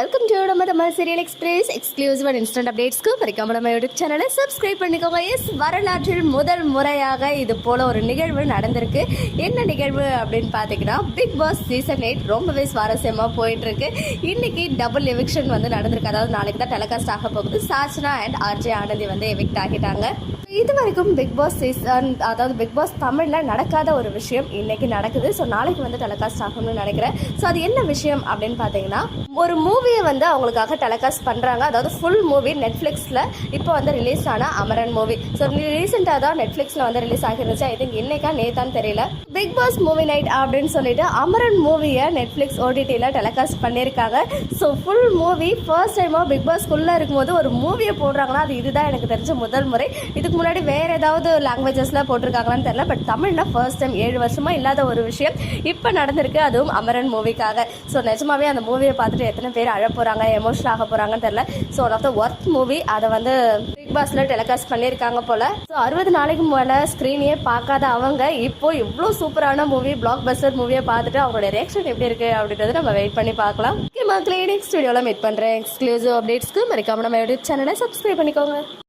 Welcome to நம்ம Tamil serial express exclusive and instant அப்டேட்ஸ்க்கு மறக்காம நம்ம யூடியூப் சேனலை சப்ஸ்கிரைப் பண்ணிக்கோங்க. எஸ் வரலாற்றில் முதல் முறையாக இது போல ஒரு நிகழ்வு நடந்திருக்கு. என்ன நிகழ்வு அப்படின்னு பார்த்தீங்கன்னா பிக் பாஸ் சீசன் எயிட் ரொம்பவே சுவாரஸ்யமாக போயிட்டு இருக்கு இன்னைக்கு டபுள் எவிக்ஷன் வந்து நடந்திருக்கு. அதாவது நாளைக்கு தான் டெலகாஸ்ட் ஆக போகுது. சாச்சனா அண்ட் ஆர்ஜே ஆனந்தி வந்து எவிக்ட் ஆகிட்டாங்க. இது வரைக்கும் பிக் பாஸ் சீசன் அதாவது பிக் பாஸ் தமிழில் நடக்காத ஒரு விஷயம் இன்னைக்கு நடக்குது. ஸோ நாளைக்கு வந்து டெலகாஸ்ட் ஆகும்னு நினைக்கிறேன். ஸோ அது என்ன விஷயம் அப்படின்னு பார்த்தீங்கன்னா ஒரு மூவி மூவியை வந்து அவங்களுக்காக டெலகாஸ்ட் பண்ணுறாங்க அதாவது ஃபுல் மூவி நெட்ஃப்ளிக்ஸில் இப்போ வந்து ரிலீஸ் ஆன அமரன் மூவி ஸோ ரீசெண்டாக தான் நெட்ஃப்ளிக்ஸில் வந்து ரிலீஸ் ஆகிருந்துச்சு. ஐ திங்க் இன்னைக்கா நேத்தான்னு தெரியல. பிக் பாஸ் மூவி நைட் அப்படின்னு சொல்லிட்டு அமரன் மூவியை நெட்ஃப்ளிக்ஸ் ஓடிடியில் டெலகாஸ்ட் பண்ணியிருக்காங்க. ஸோ ஃபுல் மூவி ஃபர்ஸ்ட் டைமாக பிக் பாஸ்க்குள்ளே இருக்கும்போது ஒரு மூவியை போடுறாங்கன்னா அது இதுதான் எனக்கு தெரிஞ்ச முதல் முறை. இதுக்கு முன்னாடி வேறு ஏதாவது லாங்குவேஜஸ்லாம் போட்டிருக்காங்களான்னு தெரியல. பட் தமிழ்னா ஃபர்ஸ்ட் டைம் ஏழு வருஷமாக இல்லாத ஒரு விஷயம் இப்போ நடந்திருக்கு. அதுவும் அமரன் மூவிக்காக ஸோ நிஜமாவே அந்த மூவியை பார்த்துட்டு எத்தனை பேர் அழ போகிறாங்க எமோஷனல் ஆக போகிறாங்கன்னு தெரியல. So one of the work movie அதை வந்து பிக் பாஸில் டெலிகாஸ்ட் பண்ணியிருக்காங்க போல். ஸோ அறுபது நாளைக்கு மேல ஸ்க்ரீனையே பார்க்காத அவங்க இப்போ இவ்வளோ சூப்பரான மூவி பிளாக் பஸ்டர் மூவியை பார்த்துட்டு அவங்களோட ரியாக்ஷன் எப்படி இருக்குது அப்படின்றத நம்ம வெயிட் பண்ணி பார்க்கலாம். ஓகே மக்களே நெக்ஸ்ட் வீடியோவில் மீட் பண்ணுறேன் எக்ஸ்க்ளூசிவ் அப்டேட்ஸ்க்கு மறக்காம நம்ம யூடியூப் சேனலை சப்ஸ்கிரைப் பண்ணிக்கோங்க.